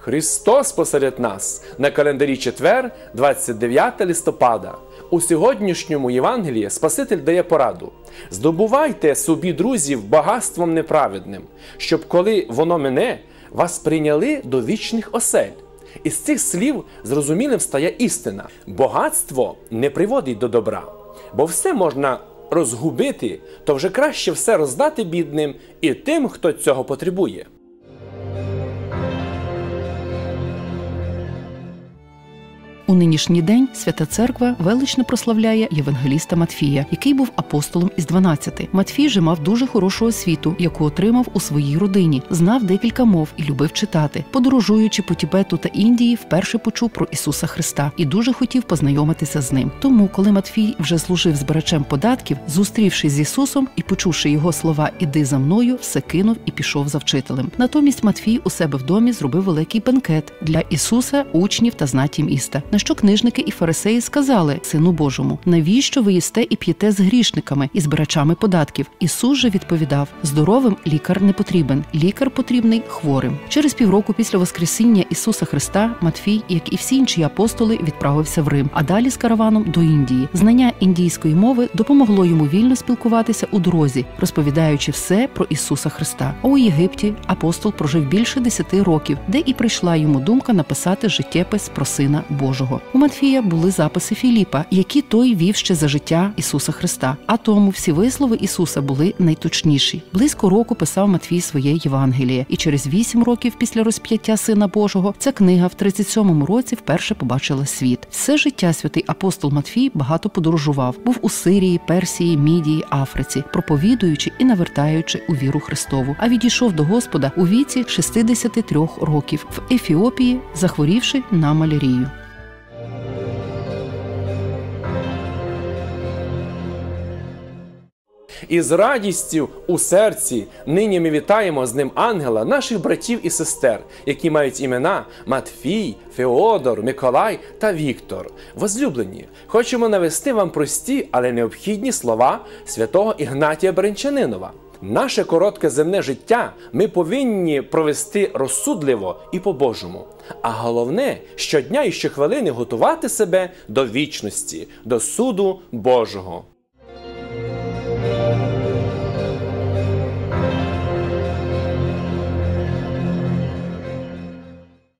Христос посеред нас на календарі четвер, 29 листопада. У сьогоднішньому Євангелії Спаситель дає пораду: здобувайте собі друзів багатством неправедним, щоб коли воно мене, вас прийняли до вічних осель. Із цих слів зрозумілим стає істина: багатство не приводить до добра, бо все можна розгубити, то вже краще все роздати бідним і тим, хто цього потребує. У нинішній день Свята Церква велично прославляє євангеліста Матфія, який був апостолом із 12. Матфій же мав дуже хорошу освіту, яку отримав у своїй родині, знав декілька мов і любив читати. Подорожуючи по Тібету та Індії, вперше почув про Ісуса Христа і дуже хотів познайомитися з ним. Тому, коли Матфій вже служив збирачем податків, зустрівшись з Ісусом і почувши його слова Іди за мною, все кинув і пішов за вчителем. Натомість Матфій у себе в домі зробив великий бенкет для Ісуса, учнів та знаті міста. Що книжники і фарисеї сказали сину Божому: навіщо ви їсте і п'єте з грішниками і збирачами податків? Ісус же відповідав: здоровим лікар не потрібен, лікар потрібний хворим. Через півроку після Воскресіння Ісуса Христа Матфій, як і всі інші апостоли, відправився в Рим, а далі з караваном до Індії. Знання індійської мови допомогло йому вільно спілкуватися у дорозі, розповідаючи все про Ісуса Христа. А у Єгипті апостол прожив більше десяти років, де і прийшла йому думка написати життєпис про сина Божого. У Матфія були записи Філіпа, які той вів ще за життя Ісуса Христа. А тому всі вислови Ісуса були найточніші. Близько року писав Матвій своє Євангеліє, і через вісім років після розп'яття Сина Божого ця книга в 37-му році вперше побачила світ. Все життя святий апостол Матфій багато подорожував. Був у Сирії, Персії, Мідії, Африці, проповідуючи і навертаючи у віру Христову. А відійшов до Господа у віці 63 років в Ефіопії, захворівши на малярію. І з радістю у серці нині ми вітаємо з ним ангела, наших братів і сестер, які мають імена Матфій, Феодор, Миколай та Віктор. Возлюблені, хочемо навести вам прості, але необхідні слова святого Ігнатія Бренчанинова. Наше коротке земне життя ми повинні провести розсудливо і по-божому. А головне, щодня і щохвилини готувати себе до вічності, до суду Божого.